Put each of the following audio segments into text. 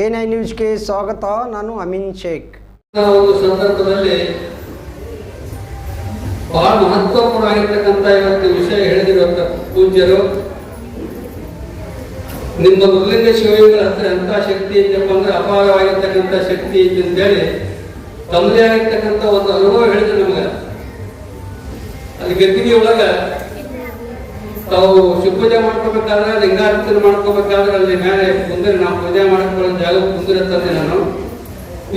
N I ನ್ಯೂಸ್ಗೆ ಸ್ವಾಗತ, ನಾನು ಅಮಿನ್ ಶೇಖ್. ಒಂದು ಸಂದರ್ಭದಲ್ಲಿ ಬಹಳ ಮಹತ್ವಪೂರ್ಣ ಆಗಿರ್ತಕ್ಕಂಥ ಇವತ್ತು ವಿಷಯ ಹೇಳಿದಿರುವಂತ ಪೂಜ್ಯರು, ನಿಮ್ಮ ಮುಂದಿನ ಶಿವಯೋಗಿಗಳ ಹತ್ರ ಎಂಥ ಶಕ್ತಿ ಇದೆಯಪ್ಪ ಅಂದ್ರೆ ಅಪಾರವಾಗಿರ್ತಕ್ಕಂಥ ಶಕ್ತಿ ಇದೆ ಅಂತೇಳಿ ತಮ್ಮದೇ ಆಗಿರ್ತಕ್ಕಂಥ ಒಂದು ಅನುಭವ ಹೇಳಿದ್ರು ನಮ್ಗೆ. ಅಲ್ಲಿ ಗದ್ದಿಗೆ ಒಳಗ ತಾವು ಶಿವಪೂಜೆ ಮಾಡ್ಕೋಬೇಕಾದ್ರೆ, ಲಿಂಗಾರ್ಚನೆ ಮಾಡ್ಕೋಬೇಕಾದ್ರೆ ಅಲ್ಲಿ ಮೇಲೆ ಕುಂದಿರಿ ನಾವು ಪೂಜೆ ಮಾಡ್ಕೊಳ್ಳೋ ಜಾಗ ಕುಂದಿರುತ್ತದೆ ನಾನು.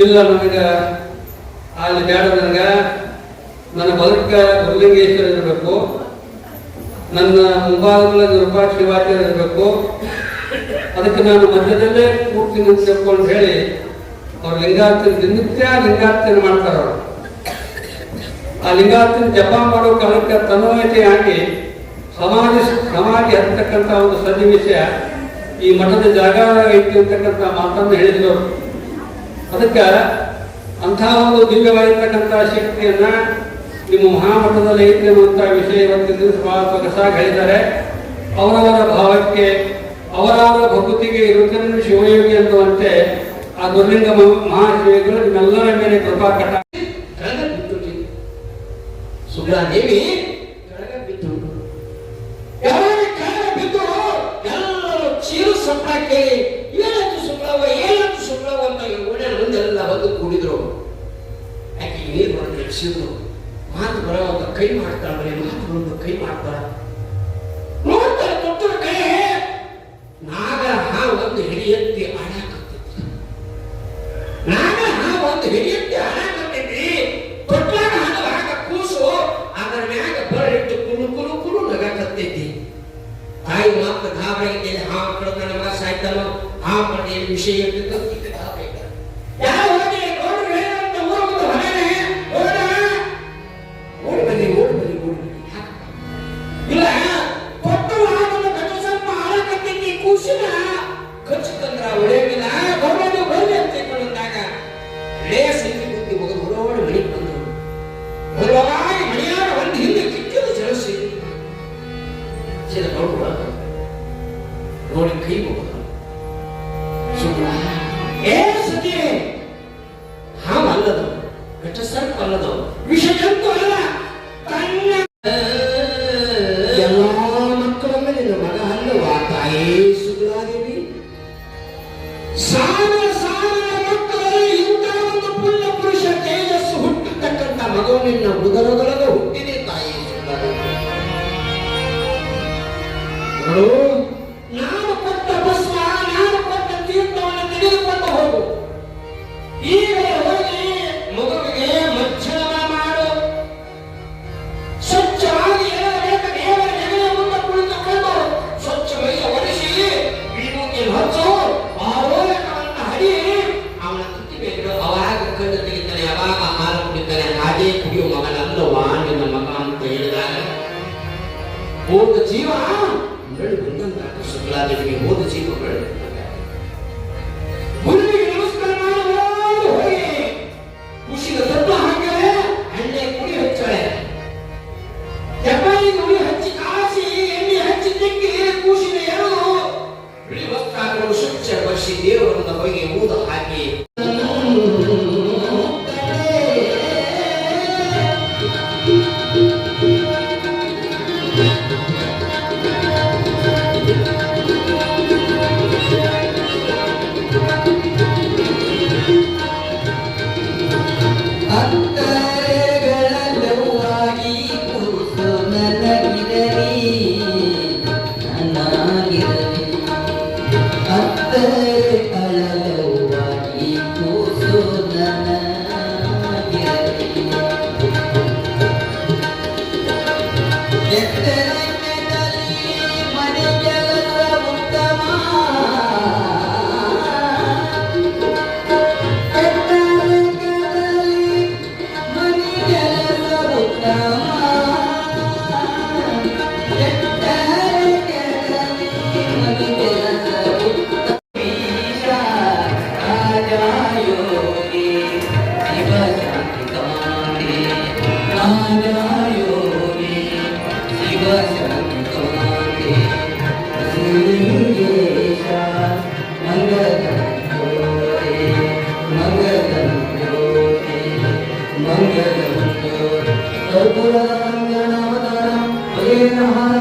ಇಲ್ಲ ನನಗೆ ಅಲ್ಲಿ ಬೇಡ ನನಗೆ ನನ್ನ ಬದುಕ ಗುರುಲಿಂಗೇಶ್ವರ ಇರಬೇಕು. ನನ್ನ ಮುಂಭಾಗದಲ್ಲಿ ವಿರೂಪಾಕ್ಷ ಶಿವಾಚಾರ್ಯ ಇರಬೇಕು. ಅದಕ್ಕೆ ನಾನು ಮಧ್ಯದಲ್ಲೇ ಕೂರ್ತೀನಿ ಅಂತ ತಿಳ್ಕೊಂಡು ಹೇಳಿ, ಅವ್ರು ಲಿಂಗಾರ್ಚನೆ, ದಿನನಿತ್ಯ ಲಿಂಗಾರ್ಚನೆ ಮಾಡ್ತಾರೆ ಅವರು. ಆ ಲಿಂಗಾರ್ಚನೆ ಜಪ ಮಾಡೋ ಕಾಲಕ್ಕೆ ತನ್ವಯತೆಯಾಗಿ ಸಮಾಜ ಸಮಾಧಿ ಅಂತಕ್ಕಂಥ ಒಂದು ಸನ್ನಿವೇಶ ಈ ಮಠದ ಜಾಗ ಐತಿ ಅಂತಕ್ಕಂಥ ಮಾತನ್ನು ಹೇಳಿದ್ರು ಅದಕ್ಕೆ ಅಂಥ ಒಂದು ದಿವ್ಯವಾಗಿರ್ತಕ್ಕಂಥ ಶಕ್ತಿಯನ್ನ ನಿಮ್ಮ ಮಹಾಮಠದಲ್ಲಿ ಐತಿ ಅನ್ನುವಂಥ ವಿಷಯ ಇವತ್ತಿನ ಹೇಳಿದ್ದಾರೆ. ಅವರವರ ಭಾವಕ್ಕೆ, ಅವರವರ ಭಕ್ತಿಗೆ ಇರುತ್ತೇನೆ ಶಿವಯೋಗಿ ಅನ್ನುವಂತೆ ಆ ದುರ್ಲಿಂಗ ಮಹಾಶಿವಗಳು ನಿಮ್ಮೆಲ್ಲರ ಮೇಲೆ ಕೃಪಾ ಕಟ್ಟಿ ಸುಗ್ರಾದೇವಿ ಎಬ್ಸಿದ್ರು ಮಾತು ಬರೋವಾಗ ಕೈ ಮಾಡ್ತಾ ಬರೀ ಮಾತು ಕೈ ಮಾಡ್ತಾಳ ನೋಡ್ತಾರೆ ತೊಟ್ಟರ ಕೈ ನಾಗ ಹಾ ಒಂದು ಹಿಡಿ ಎತ್ತಿ ನಾಗರ ನಾಗ ಹಾ ಒಂದು ಹಿಡಿ ಎತ್ತಿ ಆಡಾಕತ್ತೈತಿ ತೊಟ್ಲಾಗ ಹಣದ ಕೂಸು, ಅದರ ಮ್ಯಾಗ ಬರಳಿಟ್ಟು ಕುಲು ಕುಲು ಕುಲು ನಗಾಕತ್ತೈತಿ. ತಾಯಿ ಮಾತ್ರ ಹಾ ಸಾಯ್ತಾನೋ ಮಾಡ ಏನು ವಿಷಯ ಇರ್ತಿತ್ತು शिवाय हे सती हा मानला जाऊ घटस्तर मानला जाऊ विषय the deal तेरे கருபூரதமஞ்சனாவதாரம் ஹரே நமஹார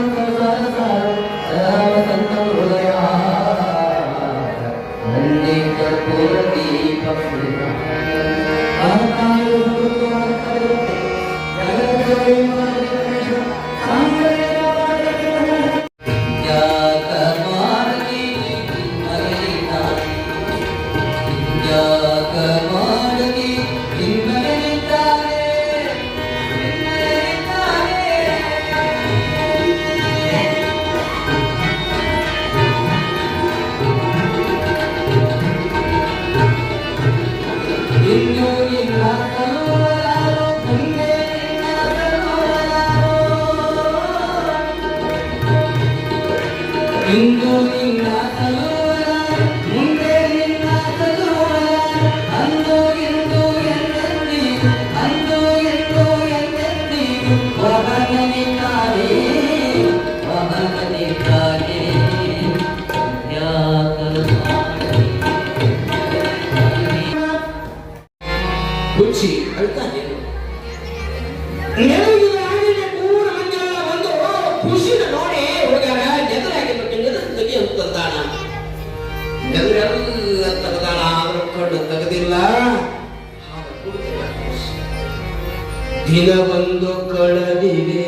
ದಿನ ಬಂದು ಕಳೆದಿದೆ.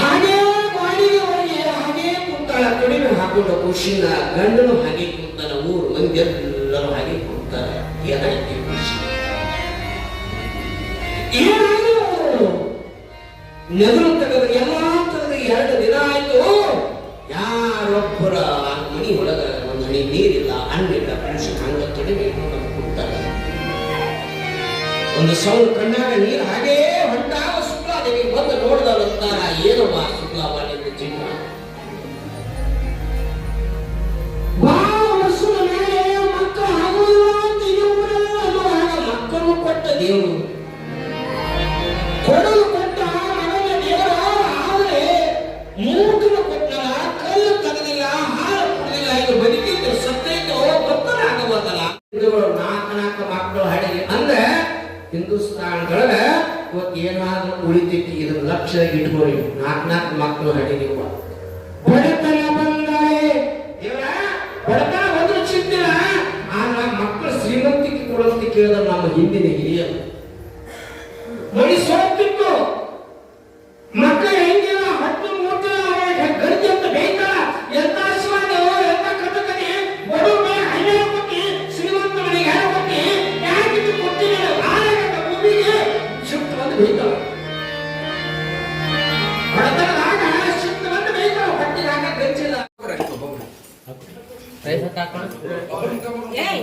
ಹಾಗೆ ಖುಷಿನ ಗಂಡನು ಹಾಗೆ ಕುಂತಾನ ಊರು ಮಂದಿ ಎಲ್ಲರೂ ಹಾಗೆ ಕುಂತಾರ ಏನಾಯ್ತು ಖುಷಿ? ಏನಾಯ್ತು? ನೆದರು ತೆಗೆದ ಎಲ್ಲ ತೆಗೆದ ಎರಡು ದಿನ ಆಯ್ತು. ಯಾರೊಬ್ಬರ ಮನಿ ಒಳಗ ಒಂದು ಹನಿ ನೀರಿಲ್ಲ, ಹಣ್ಣಿಲ್ಲ ಒಂದು ನೀ ಕಣ್ಣಾಗ ನೀರು ಹಾಗೇ ಹೊಂಟಾಗ ಶುಕ್ಲಾದೇವಿ ಬಂದು ನೋಡ್ದವತ್ತಾರ ಏನವ್ವ ಶುಕ್ಲಾವ ನಿನ್ನ ಜೀವನ ಮಕ್ಕಳು ಹಡಿದಿವ ಬಡತನ ಬಂದಾರೆ ದೇವರ, ಬಡತನ ಬಂದ್ರೆ ಚಿಂತಿಲ್ಲ ಆದ್ರೆ ಮಕ್ಕಳು ಶ್ರೀಮಂತಿಕೆ ಕೊಡಂತ ಕೇಳಿದ್ರೆ ನಮ್ಮ ಹಿಂದಿನ ಹಿರಿಯರು.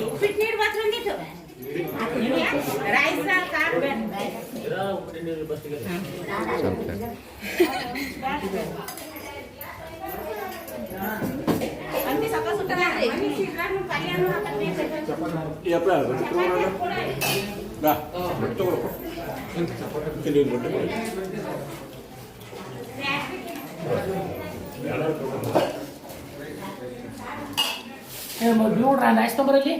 ఉప్పిట్నీరు మాత్రం రైస్ అన్ని సపస్ ఉంటారా అన్ని చిత్రాలు కళ్యాణం అక్కడ చెప్పండి రా పెట్టుకోరు తెలియదు పెట్టుకోరు ఎలా ನೋಡ್ರ ನಾಷ್ಟ ಬರಲಿ